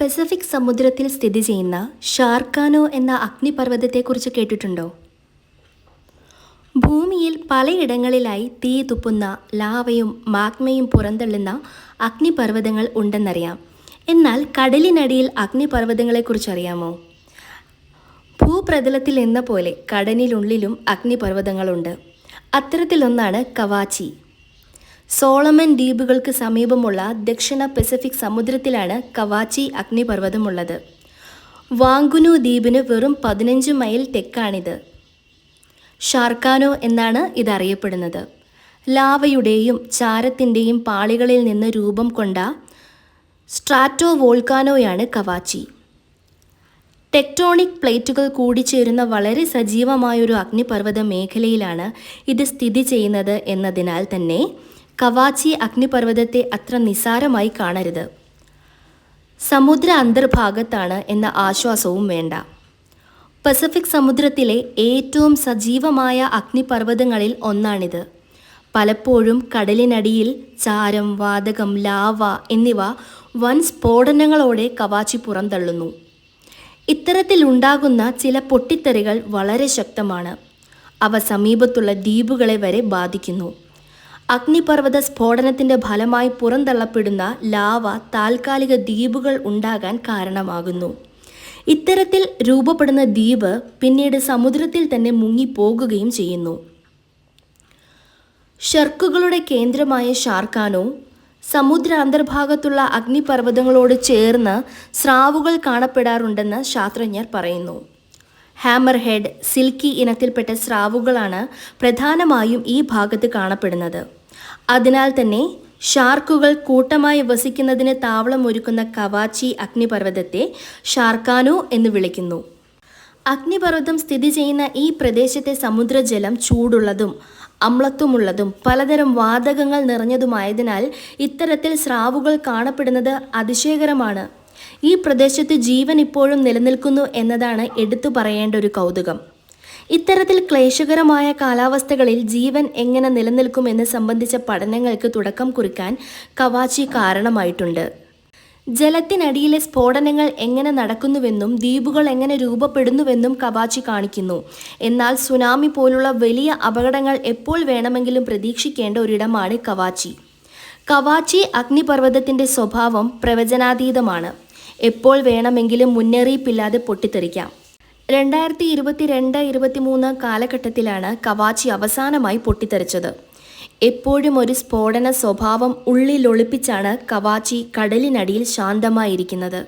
Pacific സമുദ്രത്തിൽ സ്ഥിതി ചെയ്യുന്ന ഷാർക്കാനോ എന്ന അഗ്നിപർവതത്തെക്കുറിച്ച് കേട്ടിട്ടുണ്ടോ? ഭൂമിയിൽ പലയിടങ്ങളിലായി തീ തുപ്പുന്ന ലാവയും മാഗ്മയും പുറന്തള്ളുന്ന അഗ്നിപർവതങ്ങൾ ഉണ്ടെന്നറിയാം. എന്നാൽ കടലിനടിയിൽ അഗ്നിപർവതങ്ങളെക്കുറിച്ച് അറിയാമോ ഭൂപ്രതലത്തിൽ എന്ന പോലെ കടലിനുള്ളിലും അഗ്നിപർവതങ്ങളുണ്ട്. അത്തരത്തിലൊന്നാണ് കവാച്ചി. സോളമൻ ദ്വീപുകൾക്ക് സമീപമുള്ള ദക്ഷിണ പസഫിക് സമുദ്രത്തിലാണ് കവാച്ചി അഗ്നിപർവതമുള്ളത്. വാങ്കുനു ദ്വീപിന് വെറും പതിനഞ്ച് മൈൽ തെക്കാണിത്. ഷാർക്കാനോ എന്നാണ് ഇതറിയപ്പെടുന്നത്. ലാവയുടെയും ചാരത്തിന്റെയും പാളികളിൽ നിന്ന് രൂപം കൊണ്ട സ്ട്രാറ്റോ വോൾക്കാനോയാണ് കവാച്ചി. ടെക്ടോണിക് പ്ലേറ്റുകൾ കൂടിച്ചേരുന്ന വളരെ സജീവമായൊരു അഗ്നിപർവത മേഖലയിലാണ് ഇത് സ്ഥിതി ചെയ്യുന്നത് എന്നതിനാൽ തന്നെ കവാച്ചി അഗ്നിപർവതത്തെ അത്ര നിസാരമായി കാണരുത്. സമുദ്ര അന്തർഭാഗത്താണ് എന്ന ആശ്വാസവും വേണ്ട. പസഫിക് സമുദ്രത്തിലെ ഏറ്റവും സജീവമായ അഗ്നിപർവതങ്ങളിൽ ഒന്നാണിത്. പലപ്പോഴും കടലിനടിയിൽ ചാരം വാതകം ലാവ എന്നിവ വൻ സ്ഫോടനങ്ങളോടെ കവാച്ചി പുറന്തള്ളുന്നു. ഇത്തരത്തിലുണ്ടാകുന്ന ചില പൊട്ടിത്തെറികൾ വളരെ ശക്തമാണ്. അവ സമീപത്തുള്ള ദ്വീപുകളെ വരെ ബാധിക്കുന്നു. അഗ്നിപർവത സ്ഫോടനത്തിന്റെ ഫലമായി പുറന്തള്ളപ്പെടുന്ന ലാവ താൽക്കാലിക ദ്വീപുകൾ ഉണ്ടാകാൻ കാരണമാകുന്നു. ഇത്തരത്തിൽ രൂപപ്പെടുന്ന ദ്വീപ് പിന്നീട് സമുദ്രത്തിൽ തന്നെ മുങ്ങിപ്പോകുകയും ചെയ്യുന്നു. ഷർക്കുകളുടെ കേന്ദ്രമായ ഷാർക്കാനോ സമുദ്ര അന്തർഭാഗത്തുള്ള അഗ്നിപർവതങ്ങളോട് ചേർന്ന് സ്രാവുകൾ കാണപ്പെടാറുണ്ടെന്ന് ശാസ്ത്രജ്ഞർ പറയുന്നു. ഹാമർ ഹെഡ് സിൽക്കി ഇനത്തിൽപ്പെട്ട സ്രാവുകളാണ് പ്രധാനമായും ഈ ഭാഗത്ത് കാണപ്പെടുന്നത്. അതിനാൽ തന്നെ ഷാർക്കുകൾ കൂട്ടമായി വസിക്കുന്നതിന് താവളമൊരുക്കുന്ന കവാച്ചി അഗ്നിപർവതത്തെ ഷാർക്കാനോ എന്ന് വിളിക്കുന്നു. അഗ്നിപർവതം സ്ഥിതി ചെയ്യുന്ന ഈ പ്രദേശത്തെ സമുദ്രജലം ചൂടുള്ളതും അമ്ലത്വമുള്ളതും പലതരം വാതകങ്ങൾ നിറഞ്ഞതുമായതിനാൽ ഇത്തരത്തിൽ സ്രാവുകൾ കാണപ്പെടുന്നത് അതിശയകരമാണ്. ഈ പ്രദേശത്ത് ജീവൻ ഇപ്പോഴും നിലനിൽക്കുന്നു എന്നതാണ് എടുത്തു പറയേണ്ട ഒരു കൗതുകം. ഇത്തരത്തിൽ ക്ലേശകരമായ കാലാവസ്ഥകളിൽ ജീവൻ എങ്ങനെ നിലനിൽക്കുമെന്ന് സംബന്ധിച്ച പഠനങ്ങൾക്ക് തുടക്കം കുറിക്കാൻ കവാച്ചി കാരണമായിട്ടുണ്ട്. ജലത്തിനടിയിലെ സ്ഫോടനങ്ങൾ എങ്ങനെ നടക്കുന്നുവെന്നും ദ്വീപുകൾ എങ്ങനെ രൂപപ്പെടുന്നുവെന്നും കവാച്ചി കാണിക്കുന്നു. എന്നാൽ സുനാമി പോലുള്ള വലിയ അപകടങ്ങൾ എപ്പോൾ വേണമെങ്കിലും പ്രതീക്ഷിക്കേണ്ട ഒരിടമാണ് കവാച്ചി. കവാച്ചി അഗ്നിപർവതത്തിന്റെ സ്വഭാവം പ്രവചനാതീതമാണ്. എപ്പോൾ വേണമെങ്കിലും മുന്നറിയിപ്പില്ലാതെ പൊട്ടിത്തെറിക്കാം. രണ്ടായിരത്തി ഇരുപത്തിരണ്ട് ഇരുപത്തിമൂന്ന് കാലഘട്ടത്തിലാണ് കവാച്ചി അവസാനമായി പൊട്ടിത്തെറിച്ചത്. എപ്പോഴും ഒരു സ്ഫോടന സ്വഭാവം ഉള്ളിലൊളിപ്പിച്ചാണ് കവാച്ചി കടലിനടിയിൽ ശാന്തമായിരിക്കുന്നത്.